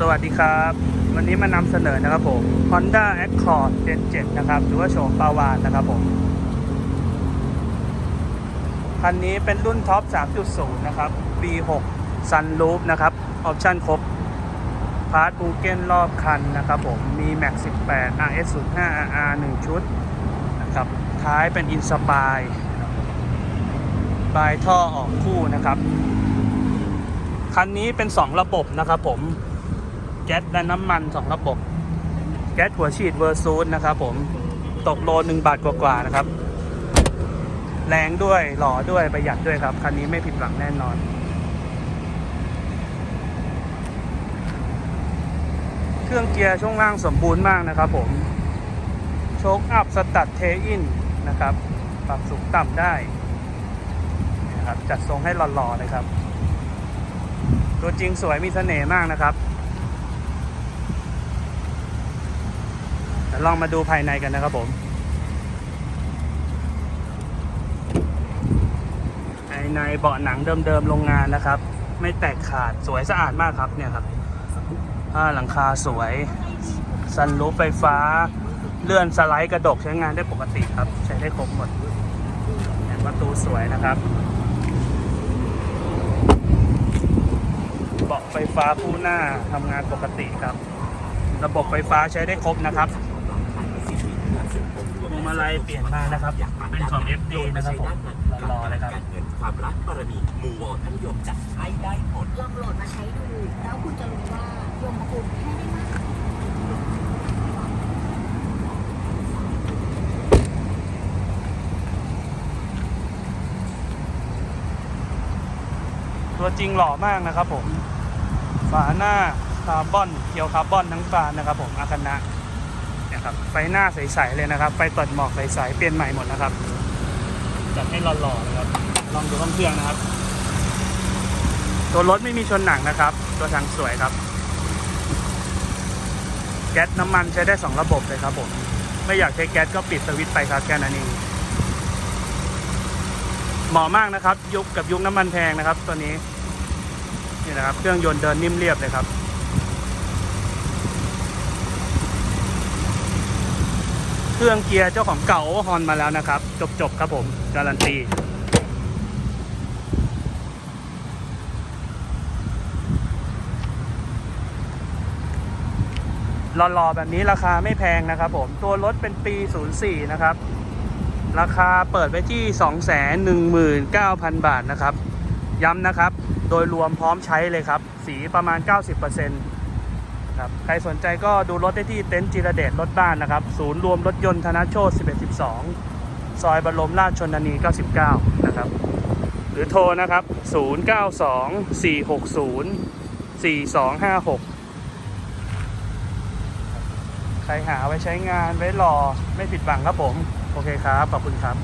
สวัสดีครับ วันนี้มานำเสนอนะครับผม Honda Accord Gen 7 นะครับ หรือว่าโฉมปาวานนะครับผม คันนี้เป็นรุ่นท็อป 3.0 นะครับ V6 Sunroof นะครับ ออปชั่นครบ พาร์ทบูเกนรอบคันนะครับผม มี Max 18 RS 05 RR 1 ชุดนะครับ ท้ายเป็นอินสปายปลายท่อออกคู่นะครับ คันนี้เป็น 2 ระบบนะครับผม แก๊สและน้ำมัน 2 ระบบ แก๊สหัวฉีดเวอร์ซูนนะครับผมตกโลหนึ่งบาทกว่าๆนะครับ แรงด้วยหล่อด้วยประหยัดด้วยครับ คันนี้ไม่ผิดหวังแน่นอนเครื่องเกียร์ช่วงล่างสมบูรณ์มากนะครับผม โชคอัพสตัดเทอินนะครับ ปรับสูงต่ำได้นะครับจัดทรงให้หล่อๆเลยครับ ตัวจริงสวยมีเสน่ห์มากนะครับ ดี๋ยวลองมาดูภายในกันนะครับผมภายในเบาะหนังเดิมๆโรงงานนะครับ ไม่แตกขาดสวยสะอาดมากครับเนี่ยครับผ้าหลังคาสวยซันรูฟไฟฟ้า เลื่อนสไลด์กระดกใช้งานได้ปกติครับ ใช้ได้ครบหมดประตูสวยนะครับเบาะไฟฟ้าคู่หน้าทำงานปกติครับ ระบบไฟฟ้าใช้ได้ครบนะครับ พวงมายเปลี่ยนมานะครับเป็นของ FD นะครับผมรอเลยครับ การเงินความรักบารมีมูวอลนิยมจัดให้ได้หมดลองโหลดมาใช้ดู แล้วคุณจะรู้ว่ายมคุณให้ได้มากตัวจริงหล่อมากนะครับผม ฝาหน้าคาร์บอน เกียวคาร์บอนทั้งบานนะครับผมอาคานะ นี่ยครับ ไฟหน้าใสๆเลยนะครับ ไฟตัดหมอกใสๆเปลี่ยนใหม่หมดนะครับ จัดให้หล่อๆเลยครับ ลองดูห้องเครื่องนะครับ ตัวรถไม่มีชนหนังนะครับ ตัวถังสวยครับ แก๊สน้ำมันใช้ได้ 2 ระบบเลยครับผม ไม่อยากใช้แก๊สก็ปิดสวิตช์ไปครับแค่นั้นเองเหมาะมากนะครับ ยุคกับยุคน้ำมันแพงนะครับ ตัวนี้นี่นะครับ เครื่องยนต์เดินนิ่มเรียบเลยครับ เครื่องเกียร์เจ้าของเก่าฮอนมาแล้วนะครับ จบๆครับผมการันตีหล่อๆแบบนี้ราคาไม่แพงนะครับผม ตัวรถเป็นปี 04 นะครับ ราคาเปิดไว้ที่ 219,000 บาทนะครับ ย้ำนะครับ โดยรวมพร้อมใช้เลยครับ สีประมาณ 90% ครับใครสนใจก็ดูรถได้ที่เต็นท์จิรเดชรถบ้านนะครับ ศูนย์รวมรถยนต์ธนโชต1112 ซอยบรมราชชนนี 99 นะครับ หรือโทรนะครับ 092 460 4256ใครหาไว้ใช้งานไว้รอไม่ผิดหวังครับผม โอเคครับ ขอบคุณครับ